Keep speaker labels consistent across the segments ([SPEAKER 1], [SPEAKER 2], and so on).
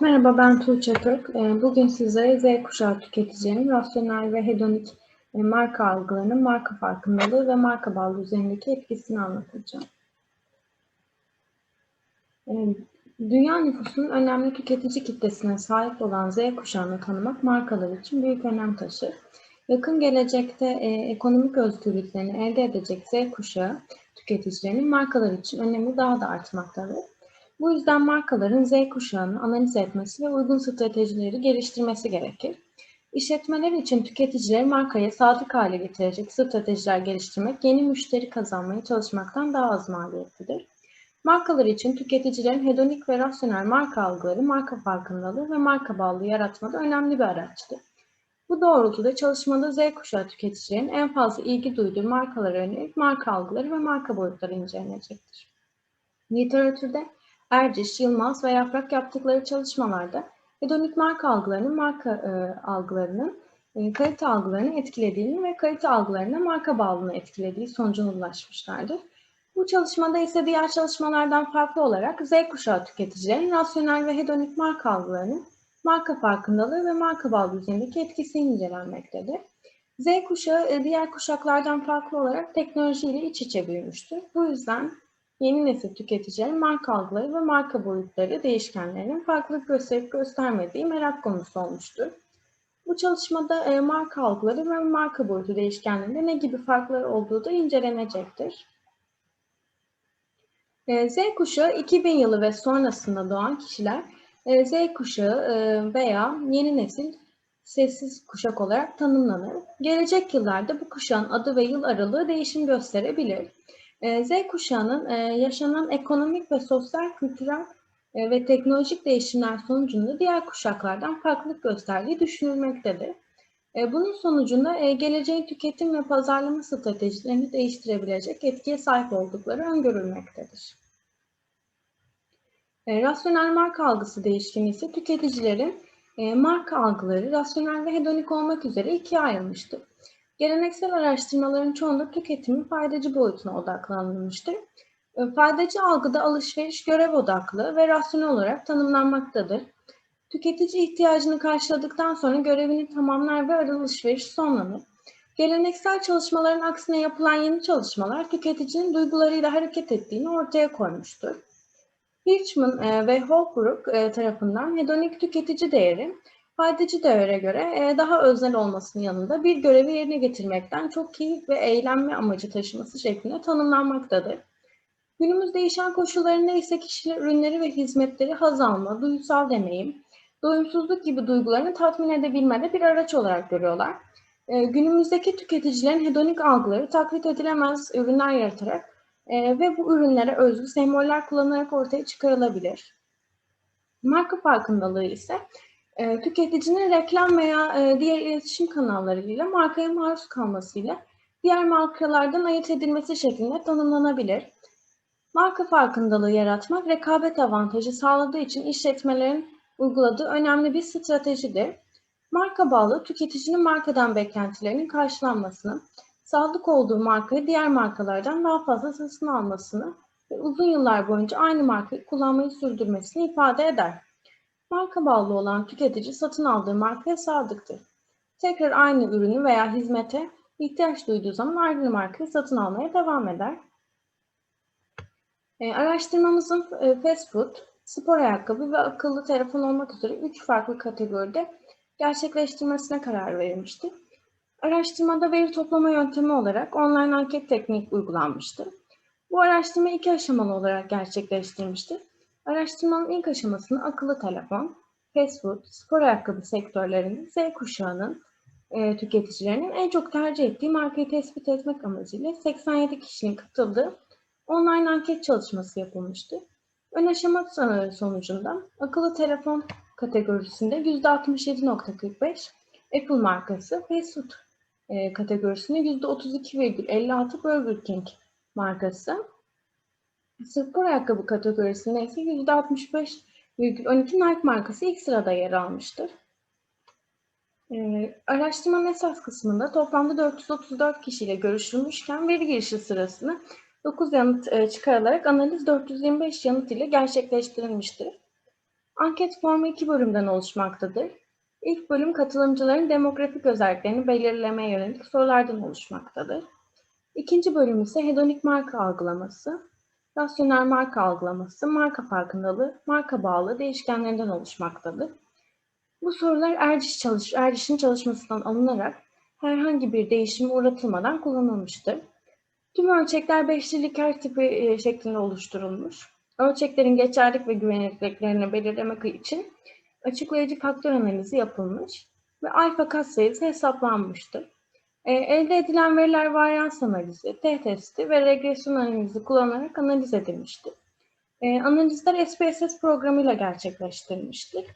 [SPEAKER 1] Merhaba ben Tuğçe Türk. Ee, Bugün sizlere Z kuşağı tüketicilerinin rasyonel ve hedonik e, marka algılarının marka farkındalığı ve marka bağlı üzerindeki etkisini anlatacağım. Ee, Dünya nüfusunun önemli tüketici kitlesine sahip olan Z kuşağını tanımak markalar için büyük önem taşır. Yakın gelecekte e, ekonomik özgürlüklerini elde edecek Z kuşağı tüketicilerinin markalar için önemi daha da artmaktadır. Bu yüzden markaların Z kuşağını analiz etmesi ve uygun stratejileri geliştirmesi gerekir. İşletmeler için tüketicileri markaya sadık hale getirecek stratejiler geliştirmek, yeni müşteri kazanmaya çalışmaktan daha az maliyetlidir. Markalar için tüketicilerin hedonik ve rasyonel marka algıları, marka farkındalığı ve marka bağlılığı yaratmada önemli bir araçtır. Bu doğrultuda çalışmada Z kuşağı tüketicilerin en fazla ilgi duyduğu markalara yönelik marka algıları ve marka boyutları incelenecektir. Literatürde Erciş, Yılmaz ve Yaprak yaptıkları çalışmalarda hedonik marka algılarının marka e, algılarının e, kalite algılarını etkilediğini ve kalite algılarına marka bağlılığını etkilediği sonucuna ulaşmışlardır. Bu çalışmada ise diğer çalışmalardan farklı olarak Z kuşağı tüketicilerin rasyonel ve hedonik marka algılarının marka farkındalığı ve marka bağlı üzerindeki etkisi incelenmektedir. Z kuşağı e, diğer kuşaklardan farklı olarak teknolojiyle iç içe büyümüştür. Bu yüzden yeni nesil tüketicilerin marka algıları ve marka boyutları değişkenlerinin farklılık gösterip göstermediği merak konusu olmuştur. Bu çalışmada e, marka algıları ve marka boyutu değişkenlerinde ne gibi farklar olduğu da incelenecektir. E, Z kuşağı 2000 yılı ve sonrasında doğan kişiler e, Z kuşağı e, veya yeni nesil sessiz kuşak olarak tanımlanır. Gelecek yıllarda bu kuşağın adı ve yıl aralığı değişim gösterebilir. E, Z kuşağının yaşanan ekonomik ve sosyal, kültürel ve teknolojik değişimler sonucunda diğer kuşaklardan farklılık gösterdiği düşünülmektedir. Bunun sonucunda geleceğin tüketim ve pazarlama stratejilerini değiştirebilecek etkiye sahip oldukları öngörülmektedir. E, rasyonel marka algısı değişkeni ise tüketicilerin e, marka algıları rasyonel ve hedonik olmak üzere ikiye ayrılmıştır. Geleneksel araştırmaların çoğunda tüketimin faydacı boyutuna odaklanılmıştır. E, faydacı algıda alışveriş görev odaklı ve rasyonel olarak tanımlanmaktadır. Tüketici ihtiyacını karşıladıktan sonra görevini tamamlar ve alışveriş sonlanır. Geleneksel çalışmaların aksine yapılan yeni çalışmalar tüketicinin duygularıyla hareket ettiğini ortaya koymuştur. Hirschman e, ve Holbrook e, tarafından hedonik tüketici değeri, faydacı değere göre e, daha öznel olmasının yanında bir görevi yerine getirmekten çok keyif ve eğlenme amacı taşıması şeklinde tanımlanmaktadır. Günümüz değişen koşullarında ise kişiler ürünleri ve hizmetleri haz alma, duygusal deneyim, doyumsuzluk gibi duygularını tatmin edebilmede bir araç olarak görüyorlar. Günümüzdeki tüketicilerin hedonik algıları taklit edilemez ürünler yaratarak e, ve bu ürünlere özgü semboller kullanılarak ortaya çıkarılabilir. Marka farkındalığı ise e, tüketicinin reklam veya e, diğer iletişim kanallarıyla markaya maruz kalmasıyla diğer markalardan ayırt edilmesi şeklinde tanımlanabilir. Marka farkındalığı yaratmak rekabet avantajı sağladığı için işletmelerin uyguladığı önemli bir stratejidir. Marka bağlı tüketicinin markadan beklentilerinin karşılanmasını, sadık olduğu markayı diğer markalardan daha fazla satın almasını ve uzun yıllar boyunca aynı markayı kullanmayı sürdürmesini ifade eder. Marka bağlı olan tüketici satın aldığı markaya sadıktır. Tekrar aynı ürünü veya hizmete ihtiyaç duyduğu zaman aynı markayı satın almaya devam eder. E, araştırmamızın e, fast food, spor ayakkabı ve akıllı telefon olmak üzere üç farklı kategoride gerçekleştirmesine karar verilmişti. Araştırmada veri toplama yöntemi olarak online anket teknik uygulanmıştı. Bu araştırma iki aşamalı olarak gerçekleştirmiştir. Araştırmanın ilk aşamasını akıllı telefon, fast food, spor ayakkabı sektörlerinde Z kuşağının e, tüketicilerinin en çok tercih ettiği markayı tespit etmek amacıyla 87 kişinin katıldığı online anket çalışması yapılmıştı. Ön aşama sonucunda akıllı telefon kategorisinde %67.45, Apple markası fast food e, kategorisinde %32,56 Burger King markası. Spor ayakkabı kategorisinde ise %65,12 Nike markası ilk sırada yer almıştır. Ee, araştırmanın esas kısmında toplamda 434 kişiyle görüşülmüşken veri girişi sırasında 9 yanıt e, çıkarılarak analiz 425 yanıt ile gerçekleştirilmiştir. Anket formu iki bölümden oluşmaktadır. İlk bölüm katılımcıların demografik özelliklerini belirlemeye yönelik sorulardan oluşmaktadır. İkinci bölüm ise hedonik marka algılaması, rasyonel marka algılaması, marka farkındalığı, marka bağlı değişkenlerinden oluşmaktadır. Bu sorular Erciş çalış, Erciş'in çalışmasından alınarak herhangi bir değişime uğratılmadan kullanılmıştır. Tüm ölçekler beşlilik her tipi e, şeklinde oluşturulmuş. Ölçeklerin geçerlik ve güvenilirliklerini belirlemek için açıklayıcı faktör analizi yapılmış ve alfa katsayısı hesaplanmıştır. E, elde edilen veriler varyans analizi, t-testi ve regresyon analizi kullanarak analiz edilmiştir. E, analizler SPSS programıyla gerçekleştirilmiştir.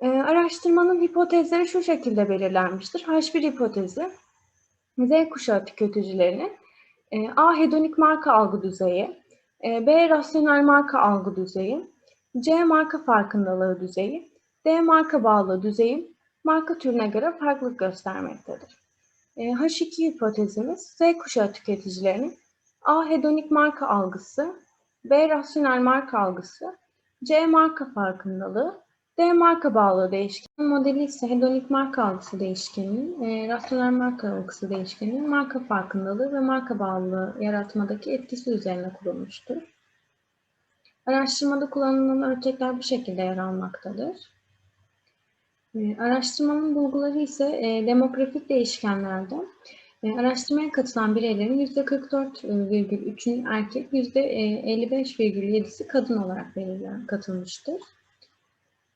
[SPEAKER 1] E, araştırmanın hipotezleri şu şekilde belirlenmiştir. H1 hipotezi, Z kuşağı tüketicilerinin e, A. Hedonik marka algı düzeyi, e, B. Rasyonel marka algı düzeyi, C. Marka farkındalığı düzeyi, D. Marka bağlı düzeyi, marka türüne göre farklılık göstermektedir. E, H2 hipotezimiz Z kuşağı tüketicilerinin A. Hedonik marka algısı, B. Rasyonel marka algısı, C. Marka farkındalığı, D marka bağlı değişken modeli ise hedonik marka algısı değişkeninin, e, rasyonel marka algısı değişkeninin marka farkındalığı ve marka bağlılığı yaratmadaki etkisi üzerine kurulmuştur. Araştırmada kullanılan ölçekler bu şekilde yer almaktadır. E, araştırmanın bulguları ise e, demografik değişkenlerde e, araştırmaya katılan bireylerin %44,3'ünün erkek, %55,7'si kadın olarak belirlen, katılmıştır.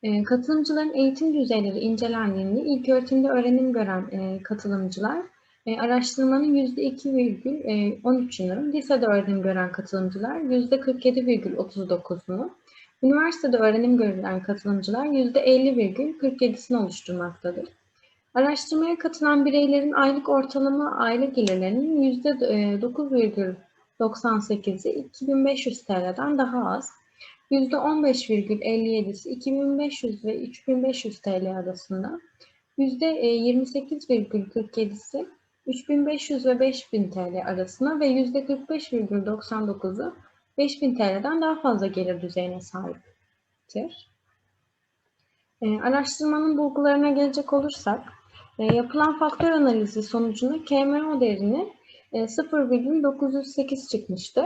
[SPEAKER 1] E, katılımcıların eğitim düzeyleri incelendiğinde ilk öğretimde öğrenim gören e, katılımcılar e, araştırmanın %2,13'ünü, lisede öğrenim gören katılımcılar %47,39'unu, üniversitede öğrenim gören katılımcılar %50,47'sini oluşturmaktadır. Araştırmaya katılan bireylerin aylık ortalama aile gelirlerinin %9,98'i 2500 TL'den daha az, %15,57'si 2500 ve 3500 TL arasında, %28,47'si 3500 ve 5000 TL arasında ve %45,99'u 5000 TL'den daha fazla gelir düzeyine sahiptir. E, araştırmanın bulgularına gelecek olursak, e, yapılan faktör analizi sonucunda KMO değerini 0,908 e, çıkmıştı.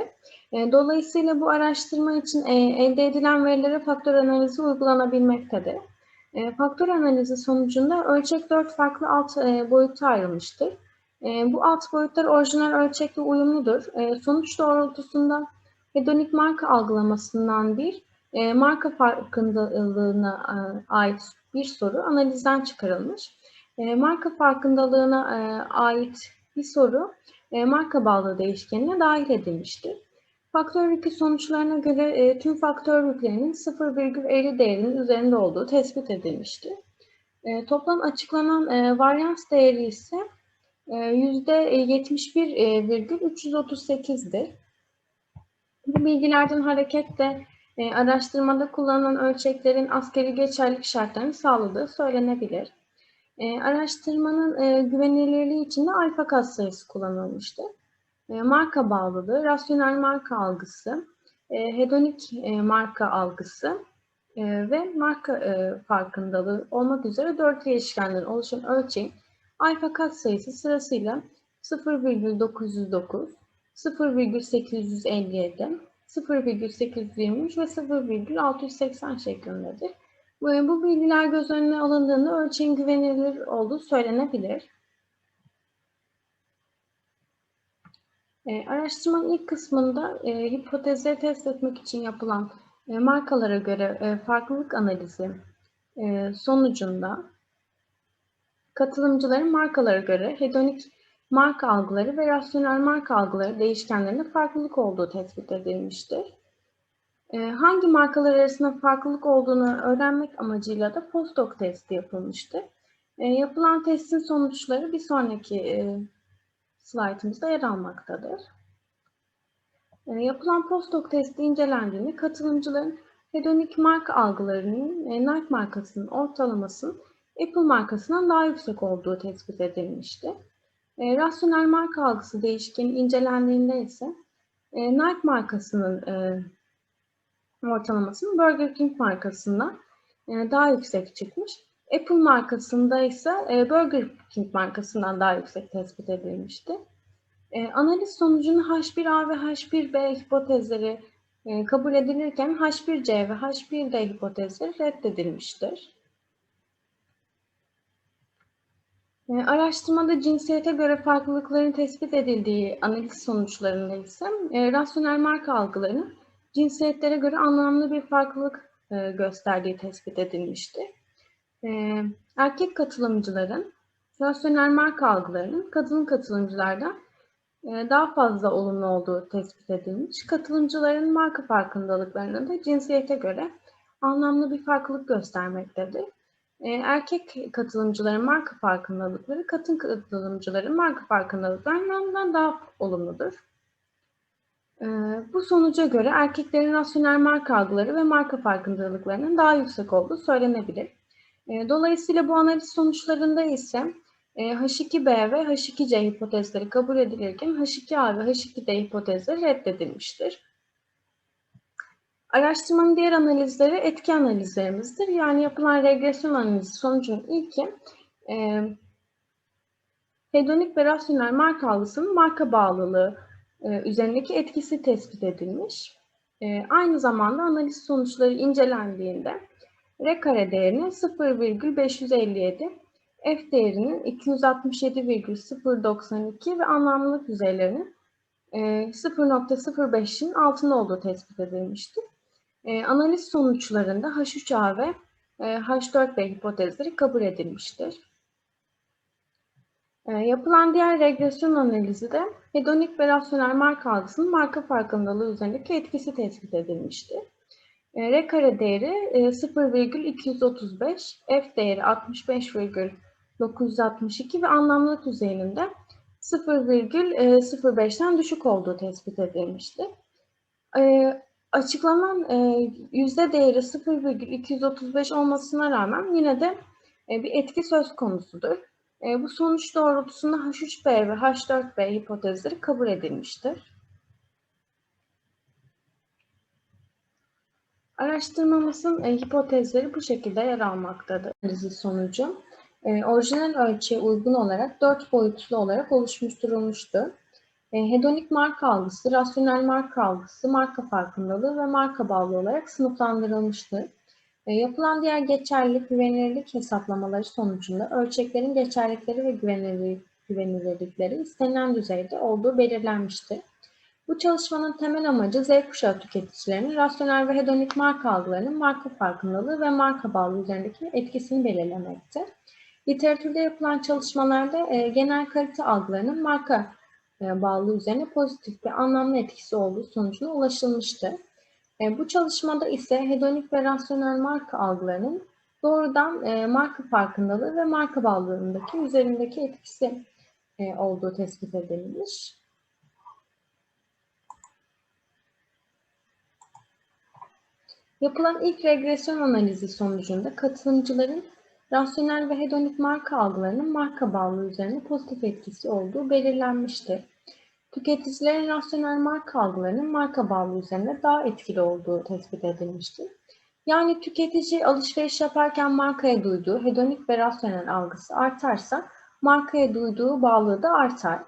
[SPEAKER 1] E, dolayısıyla bu araştırma için e, elde edilen verilere faktör analizi uygulanabilmektedir. Faktör analizi sonucunda ölçek 4 farklı alt boyuta ayrılmıştır. Bu alt boyutlar orijinal ölçekle uyumludur. Sonuç doğrultusunda hedonik marka algılamasından bir, marka farkındalığına ait bir soru analizden çıkarılmış. Marka farkındalığına ait bir soru e, marka bağlı değişkenine dahil edilmiştir. Faktör yükü sonuçlarına göre e, tüm faktör yüklerinin 0,50 değerinin üzerinde olduğu tespit edilmiştir. E, toplam açıklanan e, varyans değeri ise e, %71,338'dir. Bilgilerden hareketle e, araştırmada kullanılan ölçeklerin askeri geçerlilik şartlarını sağladığı söylenebilir. E, araştırmanın e, güvenilirliği için de alfa katsayısı kullanılmıştır. E, marka bağlılığı, rasyonel marka algısı, e, hedonik e, marka algısı e, ve marka e, farkındalığı olmak üzere dört değişkenden oluşan ölçeğin alfa katsayısı sırasıyla 0,909, 0,857, 0,823 ve 0,680 şeklindedir. Bu bilgiler göz önüne alındığında ölçeğin güvenilir olduğu söylenebilir. E, araştırmanın ilk kısmında e, hipotezleri test etmek için yapılan e, markalara göre e, farklılık analizi e, sonucunda katılımcıların markalara göre hedonik marka algıları ve rasyonel marka algıları değişkenlerinde farklılık olduğu tespit edilmiştir. Ee, hangi markalar arasında farklılık olduğunu öğrenmek amacıyla da postdoc testi yapılmıştı. Ee, yapılan testin sonuçları bir sonraki e, slaytımızda yer almaktadır. Ee, yapılan postdoc testi incelendiğinde katılımcıların hedonik marka algılarının e, Nike markasının ortalamasının Apple markasından daha yüksek olduğu tespit edilmişti. E, rasyonel marka algısı değişkeni incelendiğinde ise Nike markasının ortalamasının Burger King markasında e, daha yüksek çıkmış. Apple markasında ise e, Burger King markasından daha yüksek tespit edilmişti. E, analiz sonucunda H1A ve H1B hipotezleri e, kabul edilirken H1C ve H1D hipotezleri reddedilmiştir. E, araştırmada cinsiyete göre farklılıkların tespit edildiği analiz sonuçlarında ise e, rasyonel marka algılarının cinsiyetlere göre anlamlı bir farklılık e, gösterdiği tespit edilmişti. E, erkek katılımcıların rasyonel marka algılarının kadın katılımcılardan daha fazla olumlu olduğu tespit edilmiş. Katılımcıların marka farkındalıklarının da cinsiyete göre anlamlı bir farklılık göstermektedir. E, erkek katılımcıların marka farkındalıkları, kadın katılımcıların marka farkındalıklarından daha olumludur. E, bu sonuca göre erkeklerin rasyonel marka algıları ve marka farkındalıklarının daha yüksek olduğu söylenebilir. Dolayısıyla bu analiz sonuçlarında ise H2B ve H2C hipotezleri kabul edilirken H2A ve H2D hipotezleri reddedilmiştir. Araştırmanın diğer analizleri etki analizlerimizdir. Yani yapılan regresyon analizi sonucunun ilki e, hedonik ve rasyonel marka marka bağlılığı e, üzerindeki etkisi tespit edilmiş. E, aynı zamanda analiz sonuçları incelendiğinde R kare değerini 0,557 F değerinin 267,092 ve anlamlılık düzeylerinin 0.05'in altında olduğu tespit edilmiştir. E, analiz sonuçlarında H3A ve e, H4B hipotezleri kabul edilmiştir. E, yapılan diğer regresyon analizi de hedonik ve rasyonel marka algısının marka farkındalığı üzerindeki etkisi tespit edilmiştir. E, R kare değeri e, 0,235, F değeri 65,962 ve anlamlılık düzeyinde 0,05'ten düşük olduğu tespit edilmiştir. E, açıklanan e, yüzde değeri 0,235 olmasına rağmen yine de e, bir etki söz konusudur. E, bu sonuç doğrultusunda H3B ve H4B hipotezleri kabul edilmiştir. Araştırmamızın e, hipotezleri bu şekilde yer almaktadır. Analizi sonucu e, orijinal ölçüye uygun olarak dört boyutlu olarak oluşturulmuştu. E, hedonik marka algısı, rasyonel marka algısı, marka farkındalığı ve marka bağlı olarak sınıflandırılmıştır. E, yapılan diğer geçerlilik, güvenilirlik hesaplamaları sonucunda ölçeklerin geçerlikleri ve güvenilirlikleri istenilen düzeyde olduğu belirlenmiştir. Bu çalışmanın temel amacı Z kuşağı tüketicilerinin rasyonel ve hedonik marka algılarının marka farkındalığı ve marka bağlı üzerindeki etkisini belirlemektir. Literatürde yapılan çalışmalarda e, genel kalite algılarının marka bağlı üzerine pozitif bir anlamlı etkisi olduğu sonucuna ulaşılmıştı. E, bu çalışmada ise hedonik ve rasyonel marka algılarının doğrudan e, marka farkındalığı ve marka bağlılığındaki üzerindeki etkisi olduğu tespit edilmiş. Yapılan ilk regresyon analizi sonucunda katılımcıların rasyonel ve hedonik marka algılarının marka bağlı üzerine pozitif etkisi olduğu belirlenmiştir. Tüketicilerin rasyonel marka algılarının marka bağlı üzerinde daha etkili olduğu tespit edilmiştir. Yani tüketici alışveriş yaparken markaya duyduğu hedonik ve rasyonel algısı artarsa markaya duyduğu bağlılığı da artar.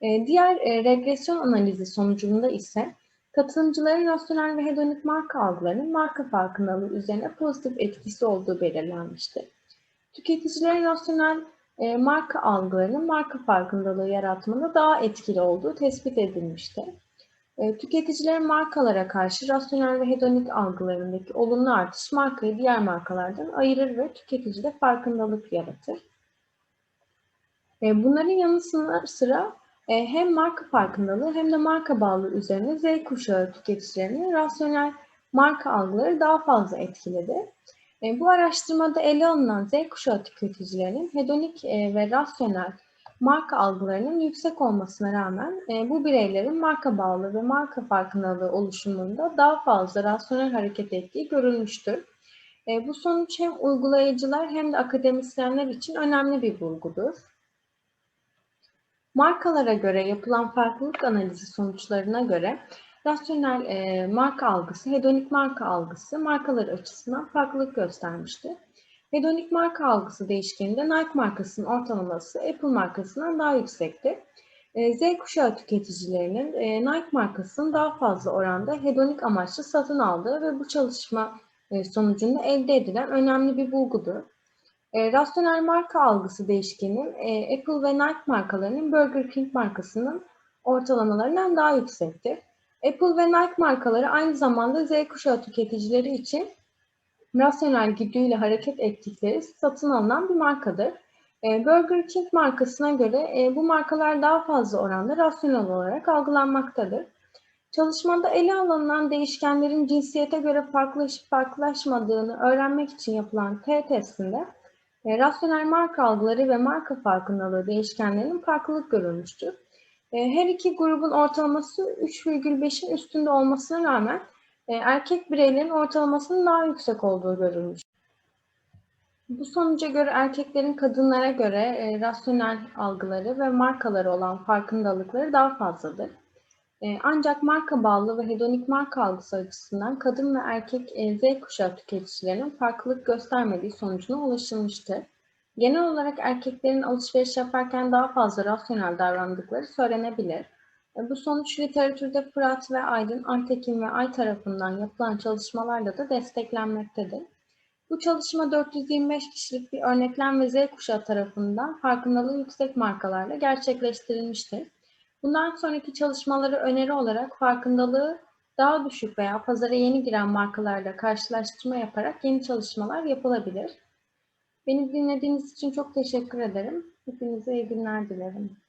[SPEAKER 1] Ee, diğer e, regresyon analizi sonucunda ise katılımcıların rasyonel ve hedonik marka algılarının marka farkındalığı üzerine pozitif etkisi olduğu belirlenmiştir. Tüketicilerin rasyonel e, marka algılarının marka farkındalığı yaratmada daha etkili olduğu tespit edilmişti. E, tüketicilerin markalara karşı rasyonel ve hedonik algılarındaki olumlu artış markayı diğer markalardan ayırır ve tüketicide farkındalık yaratır. E, bunların yanı sıra e, hem marka farkındalığı hem de marka bağlı üzerine Z kuşağı tüketicilerinin rasyonel marka algıları daha fazla etkiledi. E, bu araştırmada ele alınan Z kuşağı tüketicilerinin hedonik e, ve rasyonel marka algılarının yüksek olmasına rağmen e, bu bireylerin marka bağlı ve marka farkındalığı oluşumunda daha fazla rasyonel hareket ettiği görülmüştür. Bu sonuç hem uygulayıcılar hem de akademisyenler için önemli bir bulgudur. Markalara göre yapılan farklılık analizi sonuçlarına göre rasyonel e, marka algısı, hedonik marka algısı markalar açısından farklılık göstermişti. Hedonik marka algısı değişkeninde Nike markasının ortalaması Apple markasından daha yüksekti. E, Z kuşağı tüketicilerinin e, Nike markasının daha fazla oranda hedonik amaçlı satın aldığı ve bu çalışma e, sonucunda elde edilen önemli bir bulgudur. E, rasyonel marka algısı değişkeninin e, Apple ve Nike markalarının Burger King markasının ortalamalarından daha yüksektir. Apple ve Nike markaları aynı zamanda Z kuşağı tüketicileri için rasyonel güdüyle hareket ettikleri satın alınan bir markadır. E, Burger King markasına göre e, bu markalar daha fazla oranda rasyonel olarak algılanmaktadır. Çalışmada ele alınan değişkenlerin cinsiyete göre farklılaşıp farklılaşmadığını öğrenmek için yapılan T testinde e, rasyonel marka algıları ve marka farkındalığı değişkenlerinin farklılık görülmüştür. Her iki grubun ortalaması 3,5'in üstünde olmasına rağmen erkek bireylerin ortalamasının daha yüksek olduğu görülmüş. Bu sonuca göre erkeklerin kadınlara göre e, rasyonel algıları ve markaları olan farkındalıkları daha fazladır. E, ancak marka bağlı ve hedonik marka algısı açısından kadın ve erkek e, Z kuşağı tüketicilerinin farklılık göstermediği sonucuna ulaşılmıştır. Genel olarak erkeklerin alışveriş yaparken daha fazla rasyonel davrandıkları söylenebilir. E, bu sonuç literatürde Fırat ve Aydın, Aytekin ve Ay tarafından yapılan çalışmalarla da desteklenmektedir. Bu çalışma 425 kişilik bir örneklem ve Z kuşağı tarafından farkındalığı yüksek markalarla gerçekleştirilmiştir. Bundan sonraki çalışmaları öneri olarak farkındalığı daha düşük veya pazara yeni giren markalarla karşılaştırma yaparak yeni çalışmalar yapılabilir. Beni dinlediğiniz için çok teşekkür ederim. Hepinize iyi günler dilerim.